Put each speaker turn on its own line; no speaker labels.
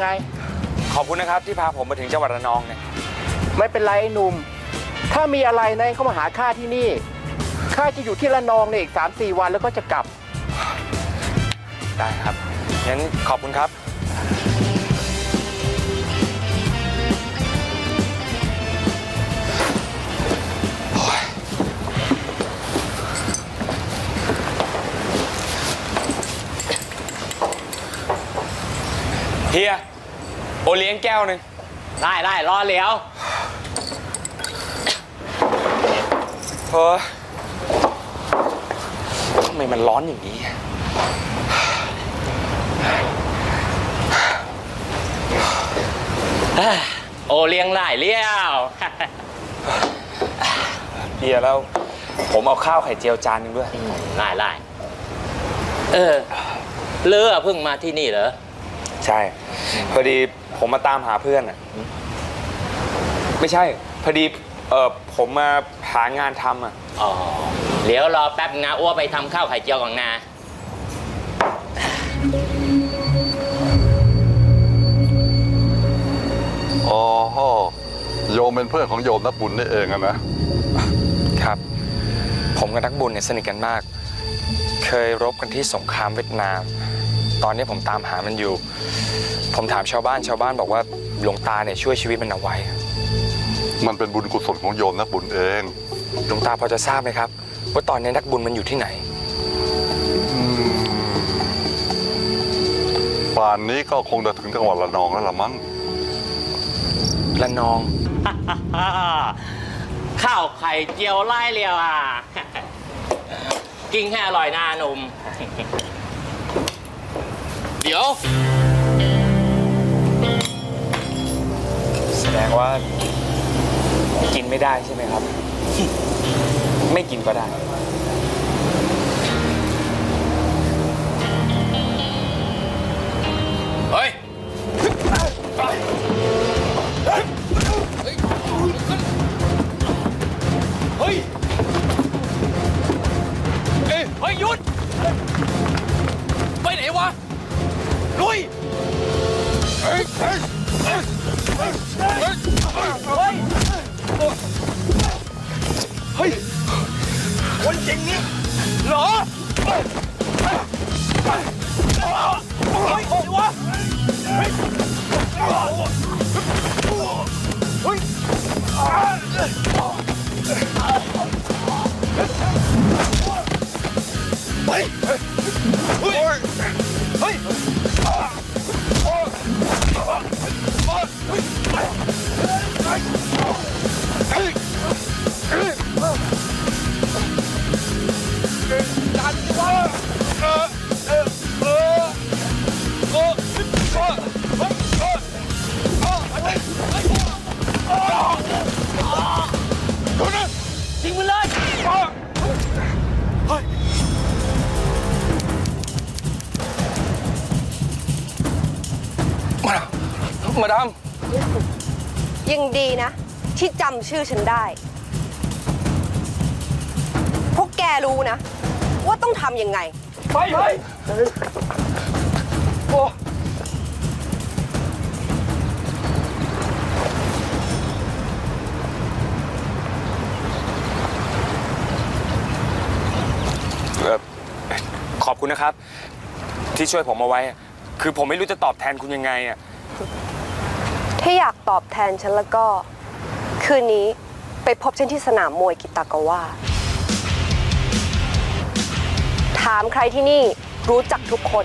ไง
ขอบคุณนะครับที่พาผมมาถึงจังหวัดระนองเนี่ย
ไม่เป็นไรไอ้หนุ่ม ถ้ามีอะไรนะเข้ามาหาข้าที่นี่ ข้าจะอยู่ที่ระนองในยอีก3 4วันแล้วก็จะกลับ
ได้ครับ งั้นขอบคุณครับ เฮีย โอเลี้ยงแก้วหนึ่ง
ได้ได้รอเหลียว
เออทำไมมันร้อนอย่างนี้
โอเลี้ยงได้เลี้ยว
เฮียแล้ว ผมเอาข้าวไข่เจียวจานหนึงด้วย
ได้ได้เออเลือเพิ่งมาที่นี่เหรอ
ใช่ พอดีผมมาตามหาเพื่อนอะ ไม่ใช่ พอดีเออผมมาหางานทำอะ
อ๋อเดี๋ยวรอแป๊บนะอ้วไปทำข้าวไข่เจียวก่อนนะ
อ๋อโยมเป็นเพื่อนของโยมนักบุญนี่เองอะนะ
ครับ ผมกับนักบุญเนี่ยสนิทกันมาก เคยรบกันที่สงครามเวียดนาม ตอนนี้ผมตามหามันอยู่ ผมถามชาวบ้านชาวบ้านบอกว่าหลวงตาเนี่ยช่วยชีวิตมันเอาไว้
มันเป็นบุญกุศลของโยมนักบุญเอง
หลวงตาพอจะทราบไหมครับ ว่าตอนนี้นักบุญมันอยู่ที่ไหน
ป่านนี้ก็คงจะถึงจังหวัดระนองแล้วละมั้ง
ละนอง
ข้าวไข่เจียวไล่เลียวอะ กินให้อร่อยนะหนุ่ม เดี๋ยว
แสดงว่ากินไม่ได้ใช่ไหมครับ ไม่กินก็ได้
ลุยเฮ้ยเฮ้ยเฮ้ยเฮ้ยเฮ้ยเฮ้ยคนจริงนี่เหรอเฮ้ยเฮ้ยวะจ
มาดาม
ยังดีนะ ที่จำชื่อฉันได้ พวกแกรู้นะ ว่าต้องทำยังไง
ไปไปโอ้เอ่อขอบคุณนะครับ ที่ช่วยผมเอาไว้อะคือผมไม่รู้จะตอบแทนคุณยังไงอะ
ถ้าอยากตอบแทนฉันแล้วก็ คืนนี้ไปพบฉันที่สนามมวยกิตากาวะถามใครที่นี่รู้จักทุกคน